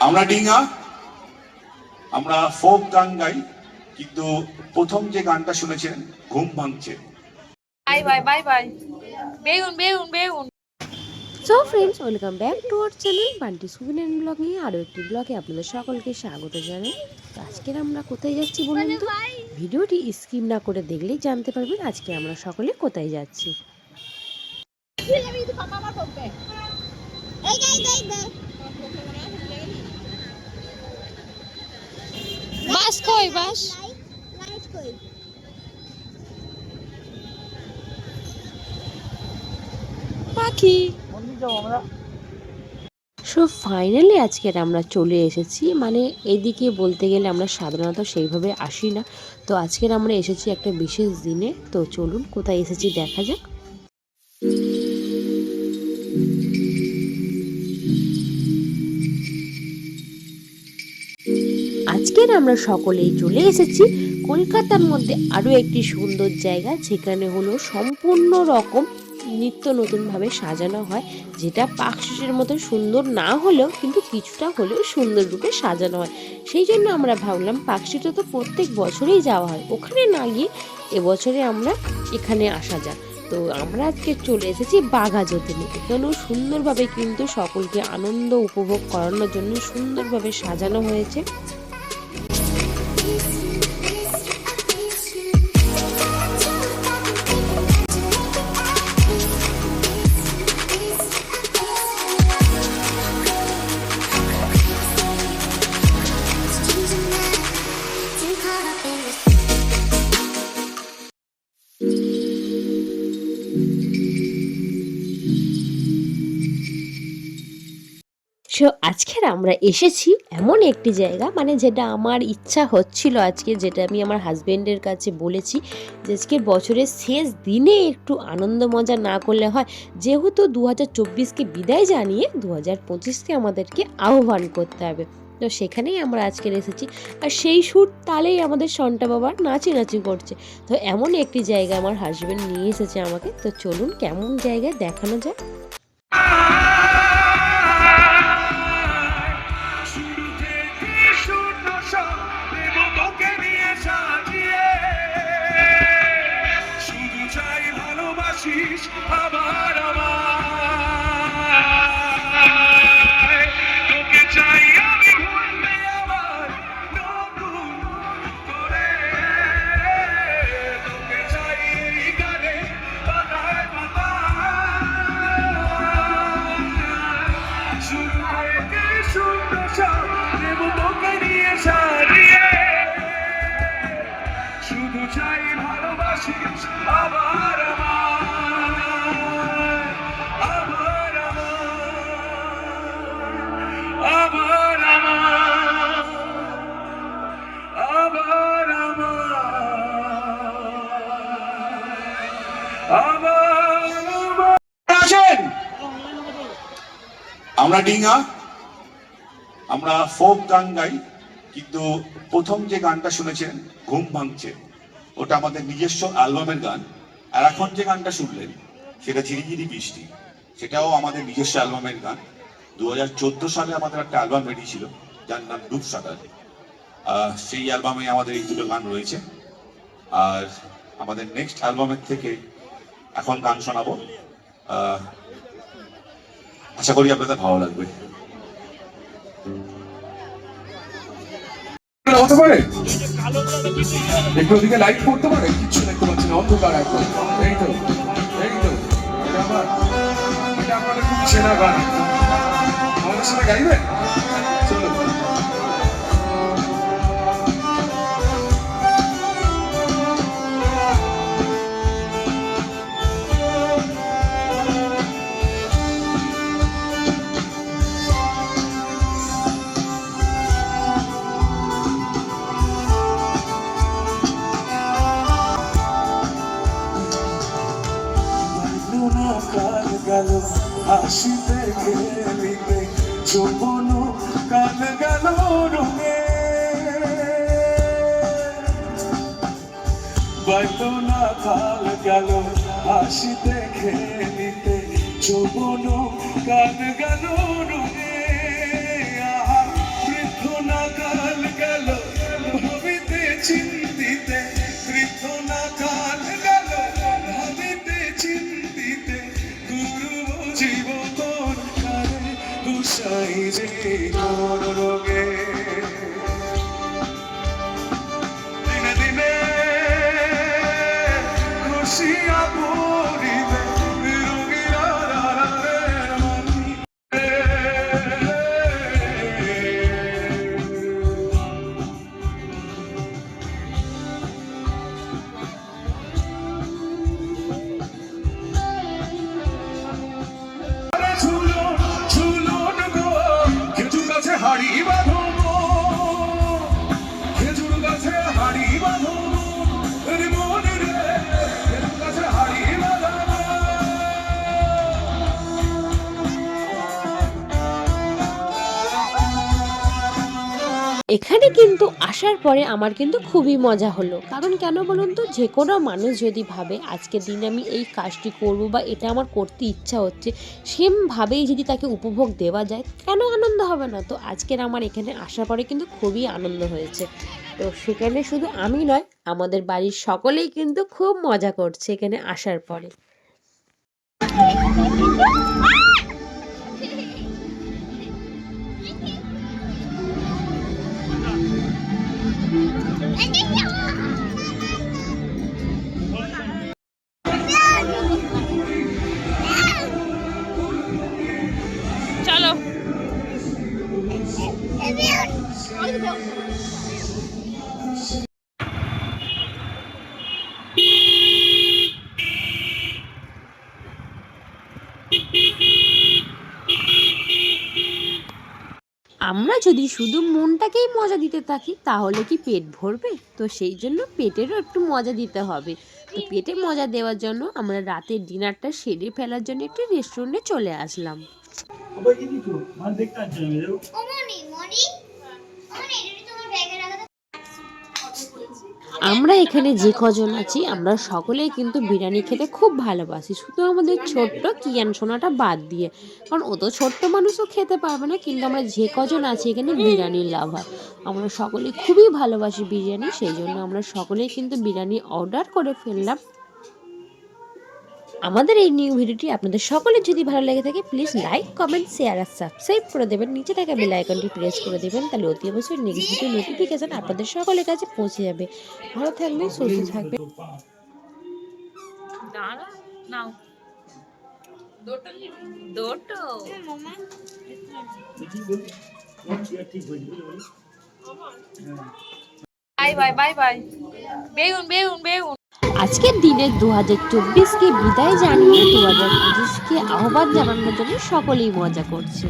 আমরা ডিঙা, আমরা ফোক গান গাই, কিন্তু প্রথম যে গানটা শুনেছেন, ঘুম ভাঙছে। বাই বাই বাই বাই। বেগুন বেগুন বেগুন। So friends welcome back to our channel Bunty Subin ব্লগে আরও একটি ব্লগে আপনাদের সকলকে স্বাগত জানাই। তো আজকের আমরা কোথায় যাচ্ছি বলুন তো? ভিডিওটি স্কিপ না করে দেখলেই জানতে পারবেন আজকে আমরা সকলে কোথায় যাচ্ছি। কই, বাস? পাখি। সো ফাইনালি আজকের আমরা চলে এসেছি। মানে এদিকে বলতে গেলে আমরা সাধারণত সেইভাবে আসি না। তো আজকের আমরা এসেছি একটা বিশেষ দিনে। তো চলুন, কোথায় এসেছি দেখা যাক। আজকের আমরা সকলেই চলে এসেছি। কলকাতার মধ্যে আরও একটি সুন্দর জায়গা, যেখানে হলো সম্পূর্ণ রকম নিত্য নতুনভাবে সাজানো হয়, যেটা পাকশিসের মতো সুন্দর না হলেও কিন্তু কিছুটা হলেও সুন্দর রূপে সাজানো হয়। সেই জন্য আমরা ভাবলাম পাকশিটা তো প্রত্যেক বছরেই যাওয়া হয়। ওখানে না গিয়ে এবছরে আমরা এখানে আসা যাক। তো আমরা আজকে চলে এসেছি বাঘা যতীনে এখানেও সুন্দরভাবে কিন্তু সকলকে আনন্দ উপভোগ করানোর জন্য সুন্দরভাবে সাজানো হয়েছে। সো আজকের আমরা এসেছি এমন একটি জায়গা মানে যেটা আমার ইচ্ছা হচ্ছিল আজকে, যেটা আমি আমার হাজবেন্ডের কাছে বলেছি যে আজকে বছরের শেষ দিনে একটু আনন্দ মজা না করলে হয়। যেহেতু দু হাজার চব্বিশকে বিদায় জানিয়ে দু হাজার পঁচিশকে আমাদেরকে আহ্বান করতে হবে। তো সেখানেই আমরা আজকের এসেছি। আর সেই সুর তালেই আমাদের সন্টা বাবা নাচি করছে। তো এমন একটি জায়গা আমার হাজব্যান্ড নিয়ে এসেছে আমাকে। তো চলুন কেমন জায়গায় দেখানো যায়। শুধু চাই ভালোবাসিস আবার আবার আবার আবার আবার আমায় আমরা ডিঙা আমরা ফোক গান গাই, কিন্তু প্রথম যে গানটা শুনেছেন, ঘুম ভাঙছে। ওটা আমাদের নিজস্ব অ্যালবামের গান। আর এখন যে গানটা শুনলেন, সেটা ঝিরিঝিরি বৃষ্টি। সেটাও আমাদের নিজস্ব অ্যালবামের গান। দু হাজার চোদ্দ সালে আমাদের একটা অ্যালবাম বেরিয়েছিল যার নাম ডুব সাঁতার। সেই অ্যালবামে আমাদের এই দুটো গান রয়েছে। আর আমাদের নেক্সট অ্যালবামের থেকে এখন গান শোনাবো। আশা করি আপনাদের ভালো লাগবে। হতে পারে? একটু ওদিকে লাইট করতে পারে? কিচ্ছু দেখতে পাচ্ছি না, অন্ধকার একদম। এই তো এই তো আপনাদের খুব গান। আমাদের সাথে হাসিতে খেলিতে চোপন কাল গেল রঙে। বাইতনা কাল গেল হাসিতে খেলিতে চোপন কাল গেল রঙে। এখানে কিন্তু আসার পরে আমার কিন্তু খুবই মজা হলো। কারণ কেন বলুন তো, যে কোনো মানুষ যদি ভাবে আজকের দিনে আমি এই কাজটি করব বা এটা আমার করতে ইচ্ছা হচ্ছে সেমভাবেই যদি তাকে উপভোগ দেওয়া যায়, কেন আনন্দ হবে না? তো আজকের আমার এখানে আসার পরে কিন্তু খুবই আনন্দ হয়েছে। তো সেখানে শুধু আমি নয়, আমাদের বাড়ির সকলেই কিন্তু খুব মজা করছে এখানে আসার পরে। চলো। আমরা যদি শুধু মনটাকেই মজা দিতে থাকি তাহলে কি পেট ভরবে? তো সেই জন্য পেটেরও একটু মজা দিতে হবে। তো পেটে মজা দেওয়ার জন্য আমরা রাতের ডিনারটা সেরে ফেলার জন্য একটি রেস্টুরেন্টে চলে আসলাম। আমরা এখানে যে কজন আছি, আমরা সকলেই কিন্তু বিরিয়ানি খেতে খুব ভালোবাসি। শুধু আমাদের ছোট্ট কিয়ান সোনাটা বাদ দিয়ে। কারণ ও তো ছোট্ট মানুষও খেতে পারবে না, কিন্তু আমরা যে কজন আছি এখানে বিরিয়ানির লাভার। আমরা সকলে খুবই ভালোবাসি বিরিয়ানি, সেই জন্য আমরা সকলেই কিন্তু বিরিয়ানি অর্ডার করে ফেললাম। আমাদের এই নিউ ভিডিওটি আপনাদের সকলের যদি ভালো লেগে থাকে প্লিজ লাইক কমেন্ট শেয়ার আর সাবস্ক্রাইব করে দেবেন। নিচে থাকা বেল আইকনটি প্রেস করে দেবেন তাহলে অতি অবশ্যই নেক্সট ভিডিও নোটিফিকেশন আপনাদের সকলের কাছে পৌঁছে যাবে। ভালো থাকবেন সুস্থ থাকবেন। দাঁড়া নাও। দুটো বাই বাই বাই বাই। বেগুন বেগুন বেগুন। আজকের দিনে দু হাজার চব্বিশকে বিদায় জানিয়ে দু হাজার পঁচিশকে আহ্বান জানানোর জন্য সকলেই মজা করছে।